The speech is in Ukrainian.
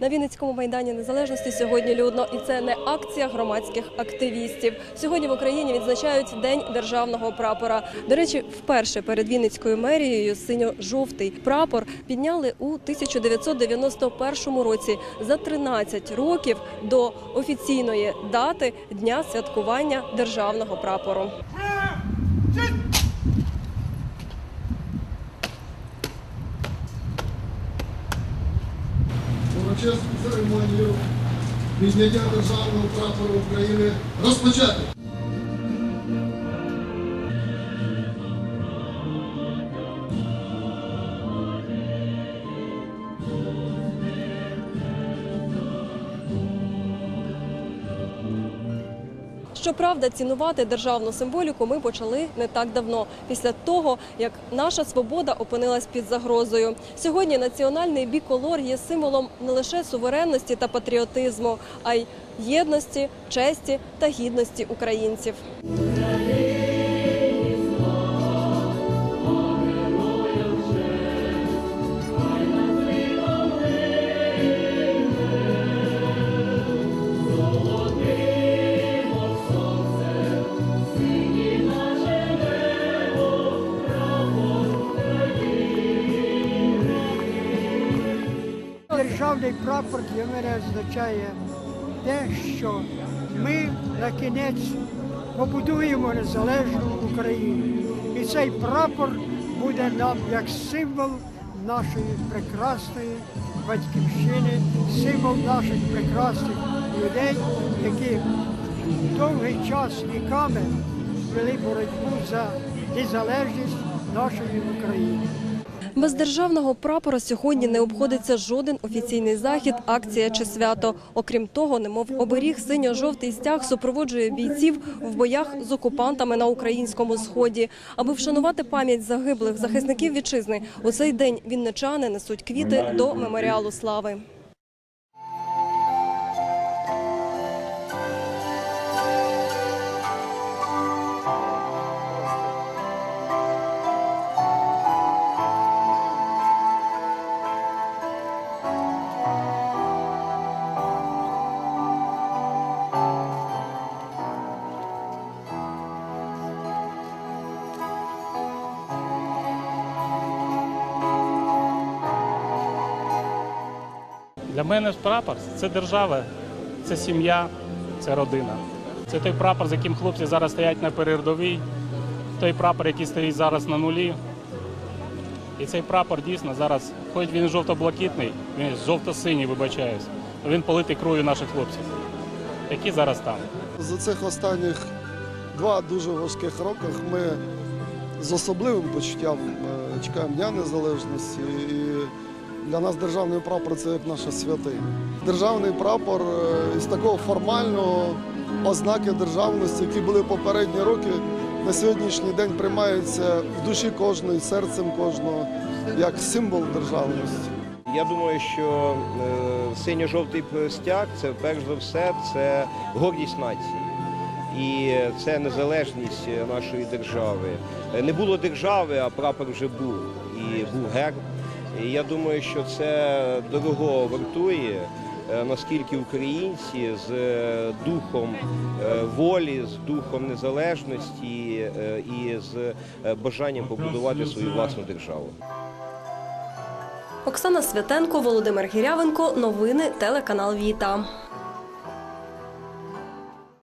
На Вінницькому майдані незалежності сьогодні людно, і це не акція громадських активістів. Сьогодні в Україні відзначають День державного прапора. До речі, вперше перед Вінницькою мерією синьо-жовтий прапор підняли у 1991 році за 13 років до офіційної дати дня святкування державного прапору. Церемонію підняття державного прапору України розпочати. Щоправда, цінувати державну символіку ми почали не так давно, після того як наша свобода опинилась під загрозою. Сьогодні національний біколор є символом не лише суверенності та патріотизму, а й єдності, честі та гідності українців. Державний прапор для мене означає те, що ми на кінець побудуємо незалежну Україну. І цей прапор буде нам як символ нашої прекрасної батьківщини, символ наших прекрасних людей, які довгий час віками вели боротьбу за незалежність нашої України. Без державного прапора сьогодні не обходиться жоден офіційний захід, акція чи свято. Окрім того, немов оберіг синьо-жовтий стяг супроводжує бійців в боях з окупантами на українському сході. Аби вшанувати пам'ять загиблих захисників вітчизни, у цей день вінничани несуть квіти до меморіалу слави. Для мене прапор це держава, це сім'я, це родина. Це той прапор, з яким хлопці зараз стоять на передовій, той прапор, який стоїть зараз на нулі. І цей прапор дійсно зараз, хоч він жовто-блакитний, він жовто-синій, вибачаюсь, він политий кров'ю наших хлопців, які зараз там. За цих останніх два дуже важких роках ми з особливим почуттям е, чекаємо Дня Незалежності. І для нас державний прапор це як наша святиня. Державний прапор е, із такого формального ознаки державності, які були попередні роки, на сьогоднішній день приймаються в душі кожного, і серцем кожного як символ державності. Я думаю, що е, синьо-жовтий стяг це перш за все це гордість нації. І це незалежність нашої держави. Не було держави, а прапор вже був. І був герб. І я думаю, що це дорого вартує, е, наскільки українці з е, духом е, волі, з духом незалежності і з бажанням побудувати свою власну державу. Оксана Святенко, Володимир Гірявенко. Новини телеканал Віта.